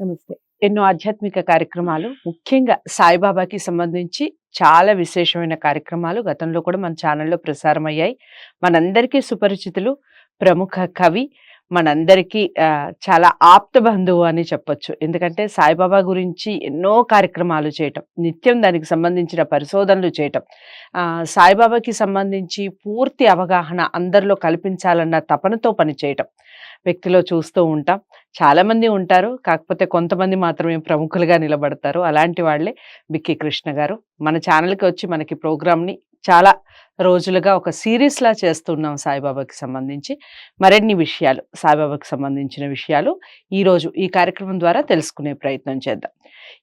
నమస్తే. ఎన్నో ఆధ్యాత్మిక కార్యక్రమాలు ముఖ్యంగా సాయిబాబాకి సంబంధించి చాలా విశేషమైన కార్యక్రమాలు గతంలో కూడా మన ఛానల్లో ప్రసారం అయ్యాయి మనందరికీ సుపరిచితులు ప్రముఖ కవి మనందరికీ చాలా ఆప్త బంధువు అని చెప్పొచ్చు. ఎందుకంటే సాయిబాబా గురించి ఎన్నో కార్యక్రమాలు చేయటం నిత్యం దానికి సంబంధించిన పరిశోధనలు చేయటం సాయిబాబాకి సంబంధించి పూర్తి అవగాహన అందరిలో కల్పించాలన్న తపనతో పనిచేయటం వ్యక్తిలో చూస్తూ ఉంటాం. చాలా మంది ఉంటారు. కాకపోతే కొంతమంది మాత్రమే ప్రముఖులుగా నిలబడతారు. అలాంటి వాళ్ళే బిక్కి కృష్ణ గారు. మన ఛానల్కి వచ్చి మనకి ప్రోగ్రామ్ని చాలా రోజులుగా ఒక సిరీస్ లా చేస్తున్నాం సాయిబాబాకి సంబంధించి. మరిన్ని విషయాలు సాయిబాబాకి సంబంధించిన విషయాలు ఈ రోజు ఈ కార్యక్రమం ద్వారా తెలుసుకునే ప్రయత్నం చేద్దాం.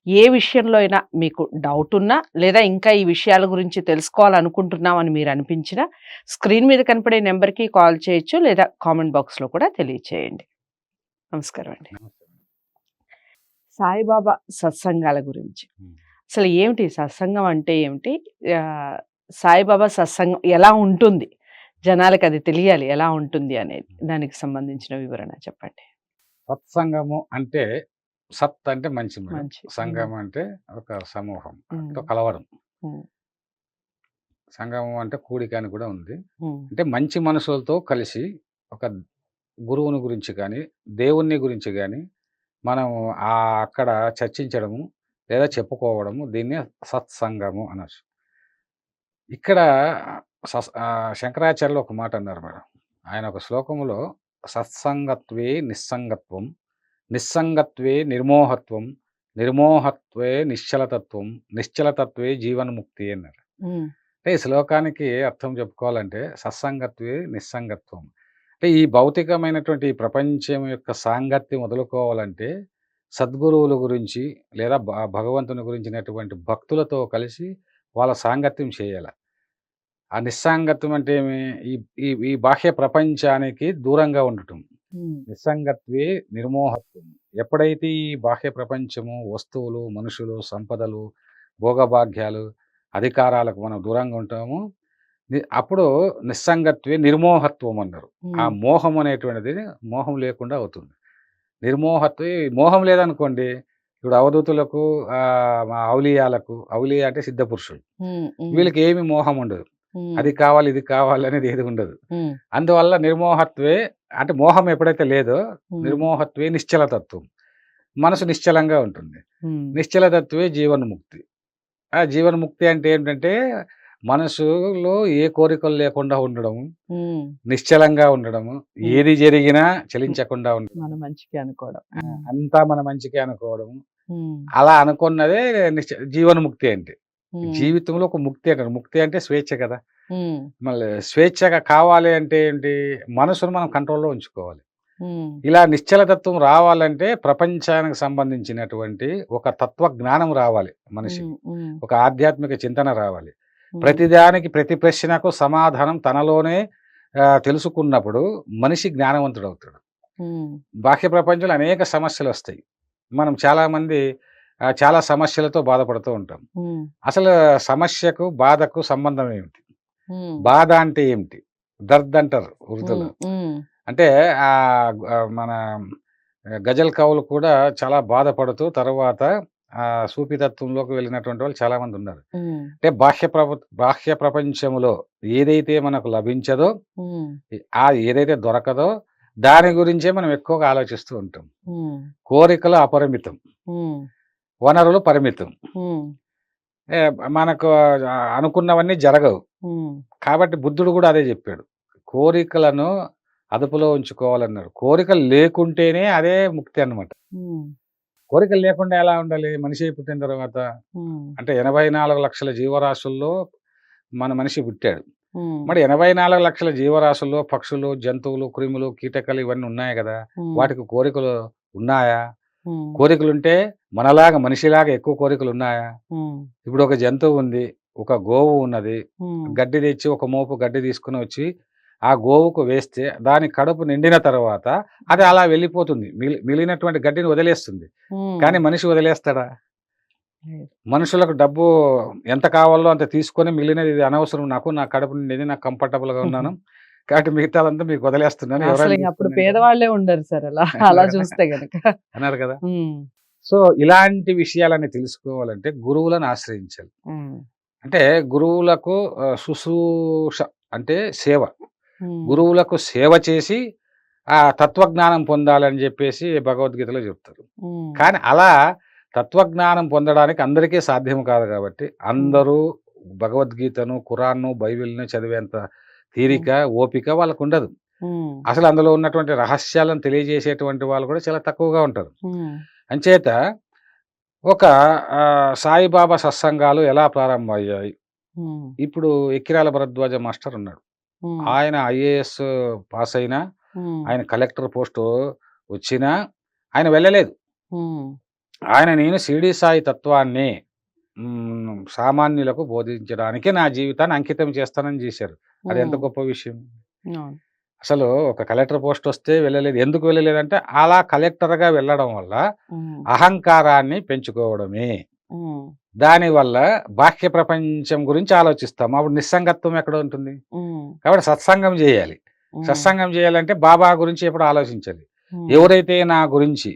ఏ విషయంలో అయినా మీకు డౌట్ ఉన్నా లేదా ఇంకా ఈ విషయాల గురించి తెలుసుకోవాలనుకుంటున్నాం అని మీరు అనిపించినా స్క్రీన్ మీద కనపడే నెంబర్కి కాల్ చేయొచ్చు లేదా కామెంట్ బాక్స్లో కూడా తెలియచేయండి. నమస్కారం అండి. సాయిబాబా సత్సంగాల గురించి. అసలు ఏమిటి సత్సంగం అంటే ఏమిటి? సాయిబాబా సత్సంగం ఎలా ఉంటుంది? జనాలకు అది తెలియాలి ఎలా ఉంటుంది అనేది. దానికి సంబంధించిన వివరణ చెప్పండి. సత్సంగము అంటే సత్ అంటే మంచి సంఘం అంటే ఒక సమూహం మ్మ్. సంగమం అంటే కూడిక అని కూడా ఉంది. అంటే మంచి మనసులతో కలిసి ఒక గురువుని గురించి కానీ దేవుణ్ణి గురించి కానీ మనం ఆ అక్కడ చర్చించడము లేదా చెప్పుకోవడము దీన్ని సత్సంగము అనొచ్చు. ఇక్కడ సస్- శంకరాచార్యులు ఒక మాట అన్నారు మేడం. ఆయన ఒక శ్లోకములో సత్సంగత్వే నిస్సంగత్వం నిస్సంగత్వే నిర్మోహత్వం నిర్మోహత్వే నిశ్చలతత్వం నిశ్చలతత్వే జీవన్ముక్తి అన్నారు. అంటే ఈ శ్లోకానికి అర్థం చెప్పుకోవాలంటే సత్సంగత్వే నిస్సంగత్వం. అంటే ఈ భౌతికమైనటువంటి ఈ ప్రపంచం యొక్క సాంగత్యం వదులుకోవాలంటే సద్గురువుల గురించి లేదా భగవంతుని గురించినటువంటి భక్తులతో కలిసి వాళ్ళ సాంగత్యం చేయాలి. ఆ నిస్సాంగత్వం అంటే ఏమి ఈ ఈ ఈ బాహ్య ప్రపంచానికి దూరంగా ఉండటం. నిస్సంగత్వే నిర్మోహత్వం ఎప్పుడైతే ఈ బాహ్య ప్రపంచము వస్తువులు మనుషులు సంపదలు భోగభాగ్యాలు అధికారాలకు మనం దూరంగా ఉంటామో అప్పుడు నిస్సంగత్వే నిర్మోహత్వం అన్నారు ఆ. మోహం అనేటువంటిది మోహం లేకుండా అవుతుంది నిర్మోహత్వ మోహం లేదనుకోండి ఇప్పుడు అవధూతులకు ఔలియాలకు ఔలియా అంటే సిద్ధ పురుషులు. వీళ్ళకి ఏమి మోహం ఉండదు. అది కావాలి ఇది కావాలి అనేది ఏది ఉండదు. అందువల్ల నిర్మోహత్వే అంటే మోహం ఎప్పుడైతే లేదో. నిర్మోహత్వే నిశ్చలతత్వం మనసు నిశ్చలంగా ఉంటుంది. నిశ్చలతత్వే జీవన్ముక్తి ఆ జీవన్ముక్తి అంటే ఏంటంటే మనసులో ఏ కోరికలు లేకుండా ఉండడం. నిశ్చలంగా ఉండడము ఏది జరిగినా చలించకుండా ఉండడం మన మంచికి అనుకోవడం. అంతా మన మంచికే అనుకోవడం. అలా అనుకున్నదే నిశ్చ జీవన్ముక్తి అంటే. జీవితంలో ఒక ముక్తి అంటారు ముక్తి అంటే స్వేచ్ఛ కదా. మళ్ళీ స్వేచ్ఛగా కావాలి అంటే ఏంటి మనసును మనం కంట్రోల్లో ఉంచుకోవాలి. ఇలా నిశ్చలతత్వం రావాలంటే ప్రపంచానికి సంబంధించినటువంటి ఒక తత్వ జ్ఞానం రావాలి మనిషి. ఒక ఆధ్యాత్మిక చింతన రావాలి. ప్రతిదానికి ప్రతి ప్రశ్నకు సమాధానం తనలోనే తెలుసుకున్నప్పుడు మనిషి జ్ఞానవంతుడు అవుతాడు. బాహ్య ప్రపంచంలో అనేక సమస్యలు వస్తాయి మనం చాలా మంది ఆ, చాలా సమస్యలతో బాధపడుతూ ఉంటాం. అసలు సమస్యకు బాధకు సంబంధం ఏమిటి. బాధ అంటే ఏమిటి దర్ద్ అంటారు ఉర్దూలో మ్మ్. అంటే ఆ మన గజల్ కవులు కూడా చాలా బాధపడుతూ తర్వాత ఆ సూఫీతత్వంలోకి వెళ్ళినటువంటి వాళ్ళు చాలా మంది ఉన్నారు. అంటే బాహ్య ప్రప బాహ్య ప్రపంచంలో ఏదైతే మనకు లభించదో. ఆ ఏదైతే దొరకదో దాని గురించే మనం ఎక్కువగా ఆలోచిస్తూ ఉంటాం. కోరికలు అపరిమితం. వనరులు పరిమితం మనకు అనుకున్నవన్నీ జరగవు. కాబట్టి బుద్ధుడు కూడా అదే చెప్పాడు కోరికలను అదుపులో ఉంచుకోవాలన్నాడు కోరికలు లేకుంటేనే అదే ముక్తి అన్నమాట మ్మ్. కోరికలు లేకుండా ఎలా ఉండాలి మనిషి పుట్టిన తర్వాత. అంటే ఎనభై నాలుగు లక్షల జీవరాశుల్లో మన మనిషి పుట్టాడు. మరి ఎనభై నాలుగు లక్షల జీవరాశుల్లో పక్షులు జంతువులు క్రిములు కీటకాలు ఇవన్నీ ఉన్నాయి కదా. వాటికి కోరికలు ఉన్నాయా మ్మ్. కోరికలు ఉంటే మనలాగా మనిషిలాగా ఎక్కువ కోరికలు ఉన్నాయా. ఇప్పుడు ఒక జంతువు ఉంది ఒక గోవు ఉన్నది. గడ్డి తెచ్చి ఒక మోపు గడ్డి తీసుకుని వచ్చి ఆ గోవుకు వేస్తే దాని కడుపు నిండిన తర్వాత అది అలా వెళ్ళిపోతుంది మిగిలినటువంటి గడ్డిని వదిలేస్తుంది. కానీ మనిషి వదిలేస్తాడా. మనుషులకు డబ్బు ఎంత కావాలో అంత తీసుకొని మిగిలినది ఇది అనవసరం నాకు నా కడుపు నిండింది నాకు comfortable గా ఉన్నాను కాబట్టి మిగతాదంతా మీకు వదిలేస్తున్నాను. అసలు అప్పుడు పేదవాళ్ళే ఉండరు సార్ అలా. అలా చూస్తే గనక. అన్నారు కదా. సో ఇలాంటి విషయాలన్నీ తెలుసుకోవాలంటే గురువులను ఆశ్రయించాలి. అంటే గురువులకు శుశ్రూష అంటే సేవ. గురువులకు సేవ చేసి ఆ తత్వజ్ఞానం పొందాలని చెప్పేసి భగవద్గీతలో చెప్తారు. కానీ అలా తత్వజ్ఞానం పొందడానికి అందరికీ సాధ్యం కాదు కాబట్టి అందరూ భగవద్గీతను ఖురాన్ను బైబిల్ను చదివేంత తీరిక ఓపిక వాళ్ళకు ఉండదు అసలు అందులో ఉన్నటువంటి రహస్యాలను తెలియజేసేటువంటి వాళ్ళు కూడా చాలా తక్కువగా ఉంటారు. అంచేత ఒక సాయిబాబా సత్సంగాలు ఎలా ప్రారంభమయ్యాయి? ఇప్పుడు ఎక్కిరాల భరద్వాజ మాస్టర్ ఉన్నాడు. ఆయన ఐఏఎస్ పాస్ అయినా ఆయన కలెక్టర్ పోస్టు వచ్చినా ఆయన వెళ్ళలేదు. ఆయన నేను షిరిడి సాయి తత్వాన్ని సామాన్యులకు బోధించడానికి నా జీవితాన్ని అంకితం చేస్తానని చేశారు. అది ఎంత గొప్ప విషయం. అసలు ఒక కలెక్టర్ పోస్ట్ వస్తే వెళ్ళలేదు. ఎందుకు వెళ్ళలేదంటే అలా కలెక్టర్గా వెళ్ళడం వల్ల అహంకారాన్ని పెంచుకోవడమే. దానివల్ల బాహ్య ప్రపంచం గురించి ఆలోచిస్తాం. అప్పుడు నిస్సంగత్వం ఎక్కడ ఉంటుంది? కాబట్టి సత్సంగం చేయాలి. సత్సంగం చేయాలంటే బాబా గురించి ఎప్పుడు ఆలోచించాలి. ఎవరైతే నా గురించి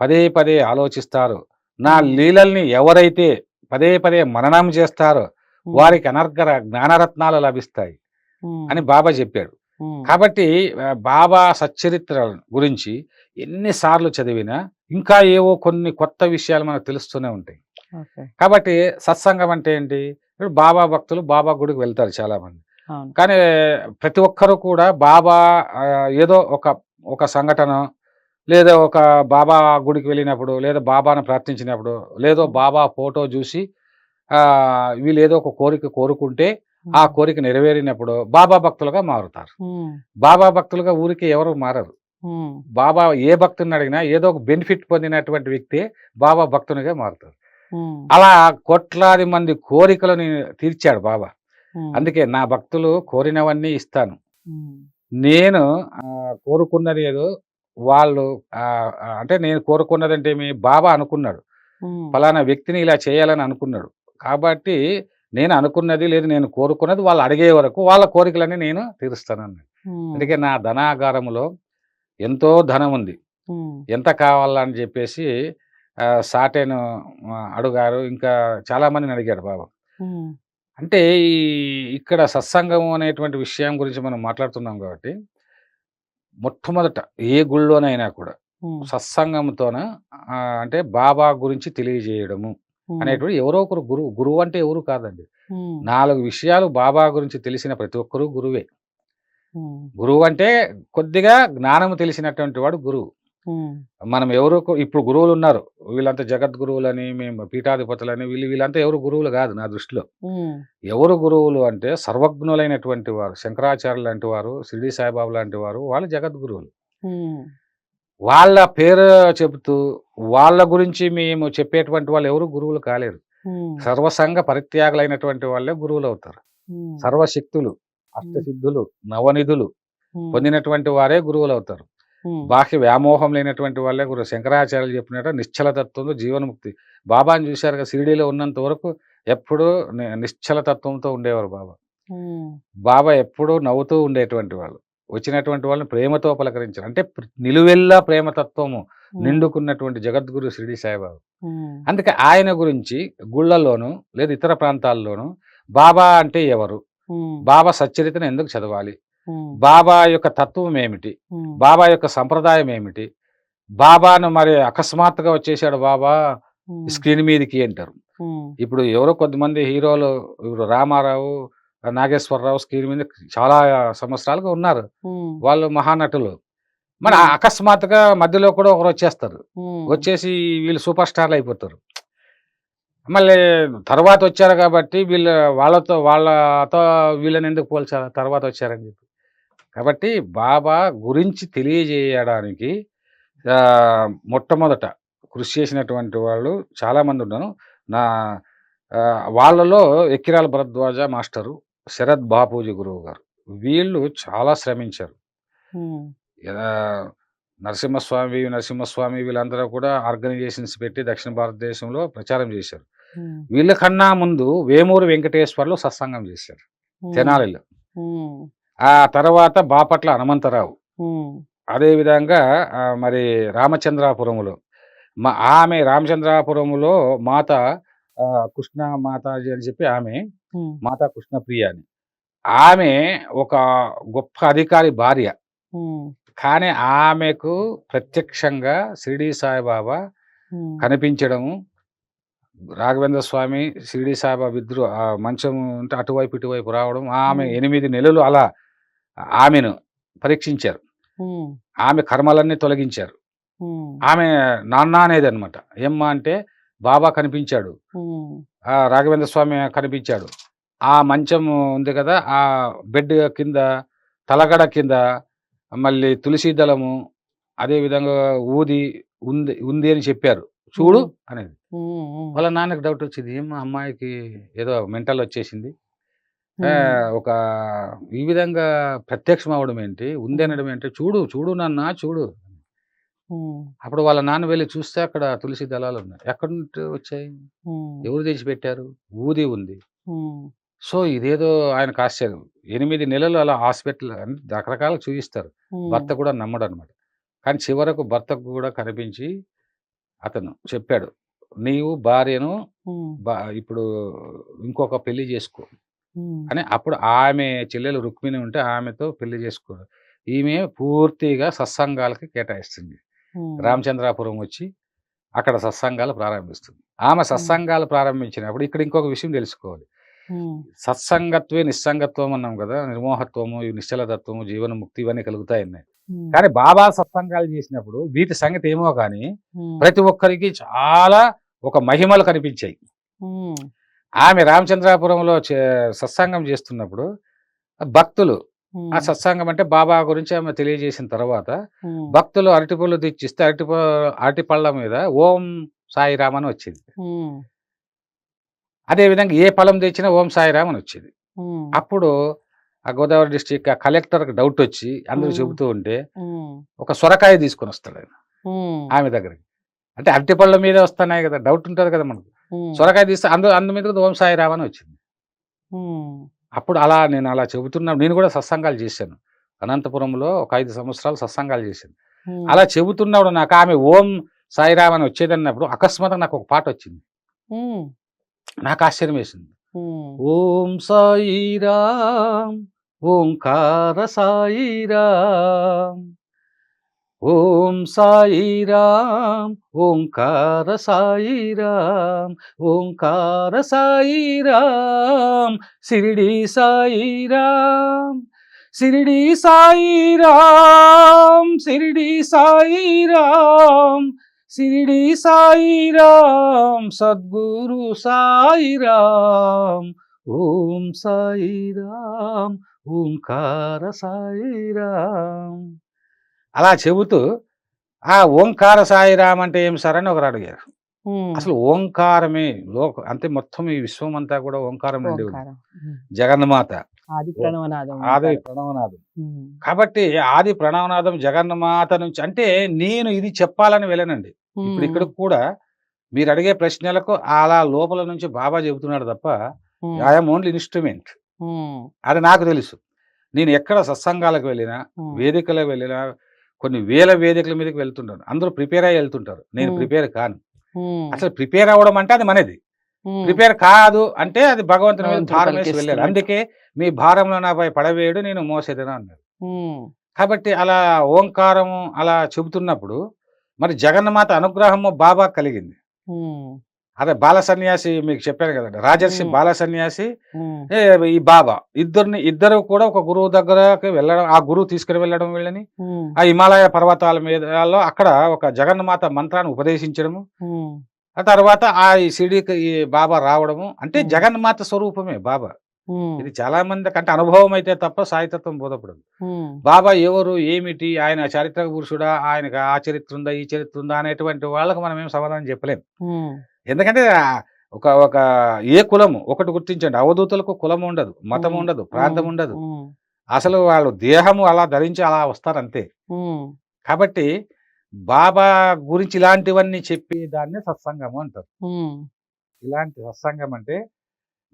పదే పదే ఆలోచిస్తారో నా లీలల్ని ఎవరైతే పదే పదే మననం చేస్తారో. వారికి అనర్గర జ్ఞానరత్నాలు లభిస్తాయి అని బాబా చెప్పాడు. కాబట్టి బాబా సచ్చరిత్ర గురించి ఎన్నిసార్లు చదివినా ఇంకా ఏవో కొన్ని కొత్త విషయాలు మనకు తెలుస్తూనే ఉంటాయి. కాబట్టి సత్సంగం అంటే ఏంటి? ఇప్పుడు బాబా భక్తులు బాబా గుడికి వెళ్తారు చాలా మంది. కానీ ప్రతి ఒక్కరు కూడా బాబా ఏదో ఒక ఒక సంఘటన లేదా ఒక బాబా గుడికి వెళ్ళినప్పుడు లేదా బాబాను ప్రార్థించినప్పుడు లేదో బాబా ఫోటో చూసి ఆ, వీళ్ళు ఏదో ఒక కోరిక కోరుకుంటే ఆ కోరిక నెరవేరినప్పుడు బాబా భక్తులుగా మారుతారు. బాబా భక్తులుగా ఊరికి ఎవరు మారరు. బాబా ఏ భక్తుని అడిగినా ఏదో ఒక బెనిఫిట్ పొందినటువంటి వ్యక్తి బాబా భక్తునిగా మారుతారు. అలా కోట్లాది మంది కోరికలను తీర్చాడు బాబా. అందుకే నా భక్తులు కోరినవన్నీ ఇస్తాను. నేను కోరుకున్నది ఏదో వాళ్ళు అంటే నేను కోరుకున్నదంటే మీ బాబా అనుకున్నాడు. ఫలానా వ్యక్తిని ఇలా చేయాలని అనుకున్నాడు. కాబట్టి నేను అనుకున్నది లేదు నేను కోరుకున్నది వాళ్ళు అడిగే వరకు వాళ్ళ కోరికలన్నీ నేను తీరుస్తానన్నాడు. అందుకే నా ధనాగారములో ఎంతో ధనం ఉంది. ఎంత కావాలని చెప్పేసి సాటేను అడుగారు. ఇంకా చాలా మందిని అడిగాడు బాబా అంటే ఈ ఇక్కడ సత్సంగం అనేటువంటి విషయం గురించి మనం మాట్లాడుతున్నాం కాబట్టి మొట్టమొదట ఏ గుళ్ళోనైనా కూడా సత్సంగంతోన అంటే బాబా గురించి తెలియజేయడము అనేటువంటి ఎవరో ఒకరు గురువు గురువు అంటే ఎవరు కాదండి. నాలుగు విషయాలు బాబా గురించి తెలిసిన ప్రతి ఒక్కరూ గురువే. గురువు అంటే కొద్దిగా జ్ఞానము తెలిసినటువంటి వాడు గురువు. మనం ఎవరు ఇప్పుడు గురువులు ఉన్నారు. వీళ్ళంతా జగద్గురువులని మేము పీఠాధిపతులని వీళ్ళు వీళ్ళంతా ఎవరు గురువులు కాదు నా దృష్టిలో. ఎవరు గురువులు అంటే సర్వజ్ఞులైనటువంటి వారు శంకరాచార్య లాంటి వారు షిరిడి సాయిబాబు లాంటి వారు వాళ్ళు జగద్గురువులు. వాళ్ళ పేరు చెబుతూ వాళ్ళ గురించి మేము చెప్పేటువంటి వాళ్ళు ఎవరు గురువులు కాలేరు. సర్వసంగ పరిత్యాగులైనటువంటి వాళ్ళే గురువులు అవుతారు. సర్వశక్తులు అష్టసిద్ధులు నవనిధులు పొందినటువంటి వారే గురువులు అవుతారు. బాహ్య వ్యామోహం లేనటువంటి వాళ్ళే గురువు శంకరాచార్యులు చెప్పినట్టు నిశ్చల తత్వంతో జీవన్ముక్తి. బాబాని చూశారు కదా షిరిడీలో ఉన్నంత వరకు ఎప్పుడూ ని- నిశ్చల తత్వంతో ఉండేవారు బాబా. బాబా ఎప్పుడూ నవ్వుతూ ఉండేటువంటి వాళ్ళు. వచ్చినటువంటి వాళ్ళని ప్రేమతో పలకరించారు. అంటే నిలువెల్లా ప్రేమతత్వము నిండుకున్నటువంటి జగద్గురు షిరిడి సాయిబాబా. అందుకే ఆయన గురించి గుళ్ళల్లోనూ లేదా ఇతర ప్రాంతాల్లోనూ బాబా అంటే ఎవరు? బాబా సచ్చరితను ఎందుకు చదవాలి? బాబా యొక్క తత్వం ఏమిటి? బాబా యొక్క సంప్రదాయం ఏమిటి? బాబాను మరి అకస్మాత్తుగా వచ్చేసాడు బాబా స్క్రీన్ మీదకి అంటారు. ఇప్పుడు ఎవరో కొద్దిమంది హీరోలు ఇప్పుడు రామారావు నాగేశ్వరరావు స్క్రీన్ మీద చాలా సంవత్సరాలుగా ఉన్నారు. వాళ్ళు మహానటులు. మరి అకస్మాత్తుగా మధ్యలో కూడా ఒకరు వచ్చేస్తారు. వచ్చేసి వీళ్ళు సూపర్ స్టార్లు అయిపోతారు. మళ్ళీ తర్వాత వచ్చారు కాబట్టి వీళ్ళు వాళ్ళతో వాళ్ళతో వీళ్ళని ఎందుకు పోల్చారు తర్వాత వచ్చారని చెప్పి. కాబట్టి బాబా గురించి తెలియజేయడానికి మొట్టమొదట కృషి చేసినటువంటి వాళ్ళు చాలామంది ఉన్నారు నా వాళ్ళలో ఎక్కిరాల భరద్వాజ మాస్టరు శరత్ బాపూజీ గురువు గారు. వీళ్ళు చాలా శ్రమించారు. నరసింహస్వామి నరసింహస్వామి వీళ్ళందరూ కూడా ఆర్గనైజేషన్స్ పెట్టి దక్షిణ భారతదేశంలో ప్రచారం చేశారు. వీళ్ళకన్నా ముందు వేమూరు వెంకటేశ్వర్లు సత్సంగం చేశారు. తెనాలిలో. ఆ తర్వాత బాపట్ల హనుమంతరావు. అదేవిధంగా మరి రామచంద్రాపురంలో మా ఆమె రామచంద్రాపురంలో మాత కృష్ణ మాతాజీ అని చెప్పి ఆమె మాతా కృష్ణప్రియ అని. ఆమె ఒక గొప్ప అధికారి భార్య. కానీ ఆమెకు ప్రత్యక్షంగా షిరిడి సాయిబాబా కనిపించడము రాఘవేంద్ర స్వామి షిరిడి సాయిబాబా ఇద్దరు ఆ మంచం ఉంటే అటువైపు ఇటువైపు రావడం ఆమె. ఎనిమిది నెలలు అలా ఆమెను పరీక్షించారు. ఆమె కర్మలన్నీ తొలగించారు. ఆమె నాన్న అనేది అనమాట ఏమ్మా అంటే బాబా కనిపించాడు. ఆ రాఘవేంద్ర స్వామి కనిపించాడు. ఆ మంచం ఉంది కదా ఆ బెడ్ కింద తలగడ కింద మళ్ళీ తులసి దళము అదే విధంగా ఊది ఉంది ఉంది అని చెప్పారు. చూడు. అనేది. వాళ్ళ నాన్నకి డౌట్ వచ్చింది ఏం అమ్మాయికి ఏదో మెంటల్ వచ్చేసింది. ఒక ఈ విధంగా ప్రత్యక్షం అవడం ఏంటి? ఉంది అనడం ఏంటి? చూడు చూడు నాన్న చూడు. అప్పుడు వాళ్ళ నాన్న వెళ్ళి చూస్తే అక్కడ తులసి దళాలు ఉన్నాయి. ఎక్కడి నుండి వచ్చాయి? ఎవరు తెచ్చిపెట్టారు? ఊది ఉంది. సో ఇదేదో ఆయనకు ఆశ్చర్యం. ఎనిమిది నెలలు అలా హాస్పిటల్ అన్ని రకరకాల చూపిస్తారు భర్త కూడా నమ్మడు అనమాట కానీ చివరకు భర్తకు కూడా కనిపించి అతను చెప్పాడు నీవు భార్యను ఇప్పుడు ఇంకొక పెళ్ళి చేసుకో. అని అప్పుడు ఆమె చెల్లెలు రుక్మిణి ఉంటే ఆమెతో పెళ్ళి చేసుకో ఈమె పూర్తిగా సత్సంగాలకి కేటాయిస్తుంది. రామచంద్రాపురం వచ్చి అక్కడ సత్సంగాలు ప్రారంభిస్తుంది. ఆమె సత్సంగాలు ప్రారంభించినప్పుడు ఇక్కడ ఇంకొక విషయం తెలుసుకోవాలి. సత్సంగత్వే నిస్సంగత్వం అన్నాం కదా నిర్మోహత్వము నిశ్చలతత్వము జీవన ముక్తి ఇవన్నీ కలుగుతాయి కానీ బాబా సత్సంగాలు చేసినప్పుడు వీటి సంగతి ఏమో కానీ ప్రతి ఒక్కరికి చాలా ఒక మహిమలు కనిపించాయి. ఆమె రామచంద్రాపురంలో సత్సంగం చేస్తున్నప్పుడు భక్తులు ఆ సత్సంగం అంటే బాబా గురించి ఆమె తెలియజేసిన తర్వాత భక్తులు అరటిపళ్ళు తెచ్చిస్తే అరటి అరటి పళ్ళ మీద ఓం సాయిరామ్ అని వచ్చింది. అదే విధంగా ఏ ఫలం తెచ్చినా ఓం సాయిరామ్ అని వచ్చింది. అప్పుడు ఆ గోదావరి డిస్టిక్ ఆ కలెక్టర్కి డౌట్ వచ్చి అందరూ. చెబుతూ ఉంటే ఒక సొరకాయ తీసుకొని వస్తాడు ఆయన. ఆమె దగ్గరికి. అంటే అరటి పళ్ళ మీద వస్తున్నాయి కదా డౌట్ ఉంటుంది కదా మనకు. సొరకాయ తీస్తే అందు అందు మీద ఓం సాయిరామ్ అని వచ్చింది. అప్పుడు అలా నేను అలా చెబుతున్నా నేను కూడా సత్సంగాలు చేశాను. అనంతపురంలో ఒక ఐదు సంవత్సరాలు సత్సంగాలు చేశాను. అలా చెబుతున్నప్పుడు నాకు ఆమె ఓం సాయిరామ్ అని వచ్చేదన్నప్పుడు అకస్మాత్తుగా నాకు ఒక పాట వచ్చింది. నాకు ఆశ్చర్యం వేసింది. ఓం సాయిరామ్ ఓంకార సాయిరామ్ ఓం సాయిరామ్ ఓంకార సాయిరామ్ ఓంకార సాయిరామ్ సిరిడి సాయిరామ్ సిరిడి సాయిరామ్ సిరిడి సాయిరామ్ సిరిడి సాయిరామ్ సద్గురు సాయిరామ్ ఓం సాయిరామ్ ఓంకార సాయిరామ్ అలా చెబుతూ ఆ ఓంకార సాయిరామ్ అంటే ఏం సార్ అని ఒకరు అడిగారు. అసలు ఓంకారమే లోక అంటే మొత్తం ఈ విశ్వం అంతా కూడా ఓంకారం నుండి ఉంది. జగన్మాత. ఆది ప్రణవనాదం ఆది. ప్రణవనాథం ఉమ్, కాబట్టి ఆది ప్రణవనాథం జగన్మాత నుంచి అంటే నేను ఇది చెప్పాలని వెళ్ళనండి. ఇప్పుడు ఇక్కడ కూడా మీరు అడిగే ప్రశ్నలకు అలా లోపల నుంచి బాబా చెబుతున్నాడు తప్ప ఐఎమ్ ఓన్లీ ఇన్స్ట్రుమెంట్ అది నాకు తెలుసు. నేను ఎక్కడ సత్సంగాలకు వెళ్ళినా వేదికలకు వెళ్ళినా కొన్ని వేల వేదికల మీదకి వెళ్తుంటాను. అందరూ ప్రిపేర్ అయ్యి వెళ్తుంటారు. నేను. ప్రిపేర్ కాను. అసలు ప్రిపేర్ అవ్వడం అంటే అది మనది. ప్రిపేర్ కాదు అంటే అది భగవంతుని మీద భారం వేసి. వెళ్ళాడు. అందుకే మీ భారంలో నాపై పడవేయడు నేను మోసేదను అన్నాడు. ఉమ్, కాబట్టి అలా ఓంకారము అలా చెబుతున్నప్పుడు మరి జగన్మాత అనుగ్రహము బాబా కలిగింది. అదే బాల సన్యాసి మీకు చెప్పాను కదండి. రాజర్షి. బాల సన్యాసి ఈ బాబా. ఇద్దరిని ఇద్దరు కూడా ఒక గురువు దగ్గరకి వెళ్ళడం ఆ గురువు తీసుకుని వెళ్ళడం వీళ్ళని ఆ హిమాలయ పర్వతాల మీద అక్కడ ఒక జగన్మాత మంత్రాన్ని ఉపదేశించడము ఆ తర్వాత ఆ ఈ సిడికి ఈ బాబా రావడము. అంటే. జగన్మాత స్వరూపమే బాబా. ఇది చాలా మంది కంటే అనుభవం అయితే తప్ప సాహిత్యం బోధపడదు. బాబా ఎవరు ఏమిటి ఆయన చారిత్రక పురుషుడా ఆయనకు ఆ చరిత్ర ఉందా ఈ చరిత్ర ఉందా అనేటువంటి వాళ్ళకు మనం ఏం సమాధానం చెప్పలేం. ఉమ్, ఎందుకంటే ఒక ఒక ఏ కులము ఒకటి గుర్తించండి అవధూతులకు కులం ఉండదు మతం ఉండదు ప్రాంతం ఉండదు. అసలు వాళ్ళు దేహము అలా ధరించి అలా వస్తారు అంతే ఉమ్, కాబట్టి బాబా గురించి ఇలాంటివన్నీ చెప్పి దాన్ని సత్సంగము అంటారు. ఇలాంటి సత్సంగం అంటే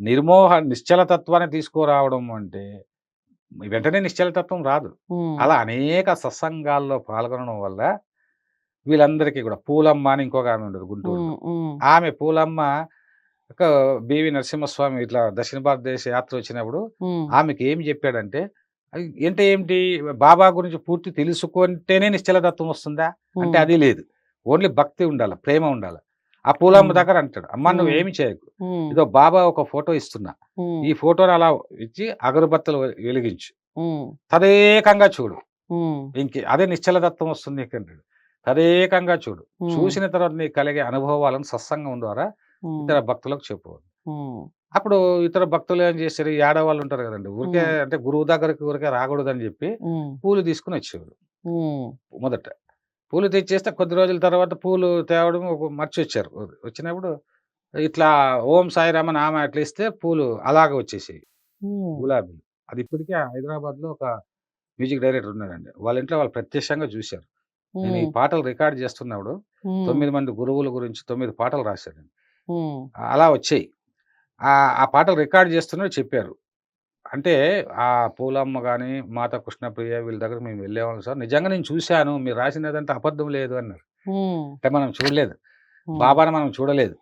నిర్మోహ నిశ్చలతత్వాన్ని తీసుకురావడం అంటే వెంటనే నిశ్చలతత్వం రాదు. అలా అనేక సత్సంగాల్లో పాల్గొనడం వల్ల వీళ్ళందరికీ కూడా. పూలమ్మ అని ఇంకొక ఆమె ఉండదు గుంటూరు ఆమె పూలమ్మ ఒక బివి నరసింహస్వామి ఇట్లా దక్షిణ భారతదేశ యాత్ర వచ్చినప్పుడు ఆమెకి ఏం చెప్పాడంటే "అది అంటే ఏంటి? బాబా గురించి పూర్తి తెలుసుకుంటేనే నిశ్చలతత్వం వస్తుందా? అంటే అది లేదు. ఓన్లీ భక్తి ఉండాలి ప్రేమ ఉండాలి. ఆ పూలమ్మ. దగ్గర అంటాడు అమ్మ నువ్వు. ఏమి చేయకు. ఇదో బాబా ఒక ఫోటో ఇస్తున్నా. ఈ ఫోటోని అలా ఇచ్చి అగరబత్తలు వెలిగించు. తదేకంగా చూడు. ఇంకే అదే నిశ్చలతత్వం వస్తుంది అంటాడు. తదేకంగా చూడు. చూసిన తర్వాత నీకు కలిగే అనుభవాలను సత్సంగం ద్వారా ఇతర భక్తులకు చెప్పు అప్పుడు ఇతర భక్తులు ఏం చేశారు ఈ ఆడవాళ్ళు ఉంటారు కదండి ఊరికే. అంటే గురువు దగ్గరికి ఊరికే రాకూడదని చెప్పి పూలు తీసుకుని వచ్చేవారు మొదట పూలు తెచ్చేస్తే కొద్ది రోజుల తర్వాత పూలు తేవడం ఒక మర్చి వచ్చారు. వచ్చినప్పుడు ఇట్లా ఓం సాయిరామన్ ఆమె అట్లా ఇస్తే పూలు అలాగ వచ్చేసాయి గులాబీలు. అది ఇప్పటికే హైదరాబాద్లో ఒక మ్యూజిక్ డైరెక్టర్ ఉన్నాడండి. వాళ్ళ ఇంట్లో వాళ్ళు ప్రత్యక్షంగా చూశారు. నేను ఈ పాటలు రికార్డ్ చేస్తున్నప్పుడు తొమ్మిది మంది గురువుల గురించి తొమ్మిది పాటలు ఉమ్, అలా వచ్చాయి. ఆ ఆ పాటలు రికార్డ్ చేస్తున్నట్టు చెప్పారు. అంటే ఆ పూలమ్మ కానీ మాత కృష్ణప్రియ వీళ్ళ దగ్గర మేము వెళ్ళేవాళ్ళం సార్. నిజంగా నేను చూశాను మీరు రాసినదంతా అబద్ధం లేదు అన్నారు. అంటే మనం చూడలేదు. బాబాను మనం చూడలేదు.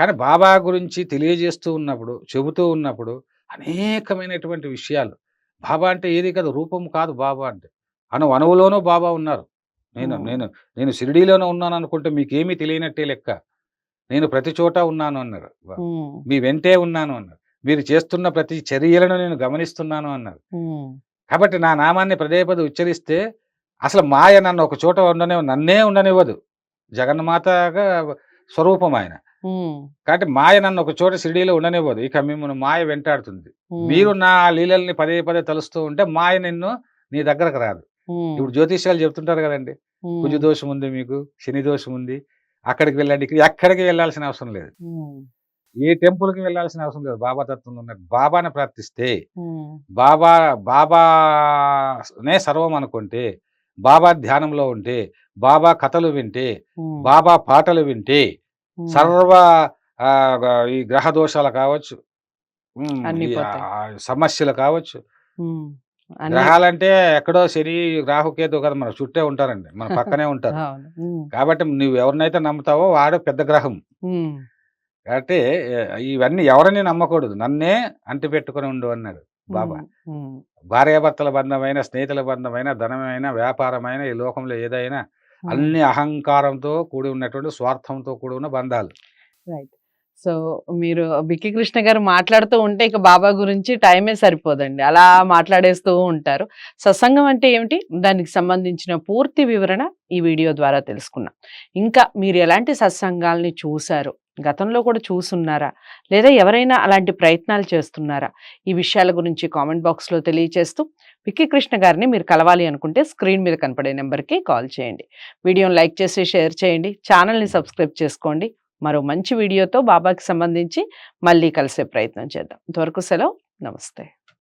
కానీ బాబా గురించి తెలియజేస్తూ ఉన్నప్పుడు చెబుతూ ఉన్నప్పుడు అనేకమైనటువంటి విషయాలు. బాబా అంటే ఏది కాదు రూపం కాదు బాబా అంటే. అను అణువులోనూ బాబా ఉన్నారు. నేను. నేను నేను షిరిడీలోనే ఉన్నాను అనుకుంటే మీకేమీ తెలియనట్టే లెక్క. నేను ప్రతి చోట ఉన్నాను అన్నారు. మీ వెంటే ఉన్నాను అన్నారు. మీరు చేస్తున్న ప్రతి చర్యలను నేను గమనిస్తున్నాను అన్నారు. కాబట్టి నా నామాన్ని పదే పదే ఉచ్చరిస్తే అసలు మాయ నన్ను ఒక చోట ఉండనే నన్నే ఉండనివ్వదు. జగన్మాతగా స్వరూపం ఆయన. కాబట్టి మాయ నన్ను ఒక చోట షిరిడీలో ఉండనివ్వదు. ఇక మిమ్మల్ని మాయ వెంటాడుతుంది. మీరు నా లీలల్ని పదే పదే తలుస్తూ ఉంటే మాయ నిన్ను నీ దగ్గరకు రాదు. ఇప్పుడు జ్యోతిష్యాలు చెప్తుంటారు కదండి. కుజు దోషం ఉంది మీకు శని దోషం ఉంది అక్కడికి వెళ్ళండి ఎక్కడికి వెళ్ళాల్సిన అవసరం లేదు. ఏ టెంపుల్కి వెళ్ళాల్సిన అవసరం లేదు. బాబా తత్వంలో ఉన్నట్టు బాబాని ప్రార్థిస్తే బాబా బాబానే సర్వం అనుకుంటే బాబా ధ్యానంలో ఉంటే బాబా కథలు వింటే బాబా పాటలు వింటే సర్వ ఈ గ్రహ దోషాలు కావచ్చు సమస్యలు కావచ్చు గ్రహాలంటే ఎక్కడో శని రాహుకేతు కదా మన చుట్టే ఉంటారండి. మన పక్కనే ఉంటారు. కాబట్టి నువ్వు ఎవరినైతే నమ్ముతావో వాడు పెద్ద గ్రహం. కాబట్టి ఇవన్నీ ఎవరిని నమ్మకూడదు. నన్నే అంటి పెట్టుకుని ఉండు అన్నాడు బాబా. భార్యాభర్తల బంధమైన స్నేహితుల బంధమైన ధనమైన వ్యాపారమైన ఈ లోకంలో ఏదైనా. అన్ని అహంకారంతో కూడి ఉన్నటువంటి స్వార్థంతో కూడి ఉన్న బంధాలు. రైట్ సో మీరు బిక్కి కృష్ణ గారు మాట్లాడుతూ ఉంటే ఇక బాబా గురించి టైమే సరిపోదండి. అలా మాట్లాడేస్తూ ఉంటారు. సత్సంగం అంటే ఏమిటి? దానికి సంబంధించిన పూర్తి వివరణ ఈ వీడియో ద్వారా తెలుసుకున్నాం. ఇంకా మీరు ఎలాంటి సత్సంగాల్ని చూశారు? గతంలో కూడా చూసున్నారా? లేదా ఎవరైనా అలాంటి ప్రయత్నాలు చేస్తున్నారా? ఈ విషయాల గురించి కామెంట్ బాక్స్లో తెలియచేస్తూ విక్కీ కృష్ణ గారిని మీరు కలవాలి అనుకుంటే స్క్రీన్ మీద కనపడే నెంబర్కి కాల్ చేయండి. వీడియోని లైక్ చేసి షేర్ చేయండి. ఛానల్ని సబ్స్క్రైబ్ చేసుకోండి. మరో మంచి వీడియోతో బాబాకి సంబంధించి మళ్ళీ కలిసే ప్రయత్నం చేద్దాం. ఇంతవరకు సెలవు. నమస్తే.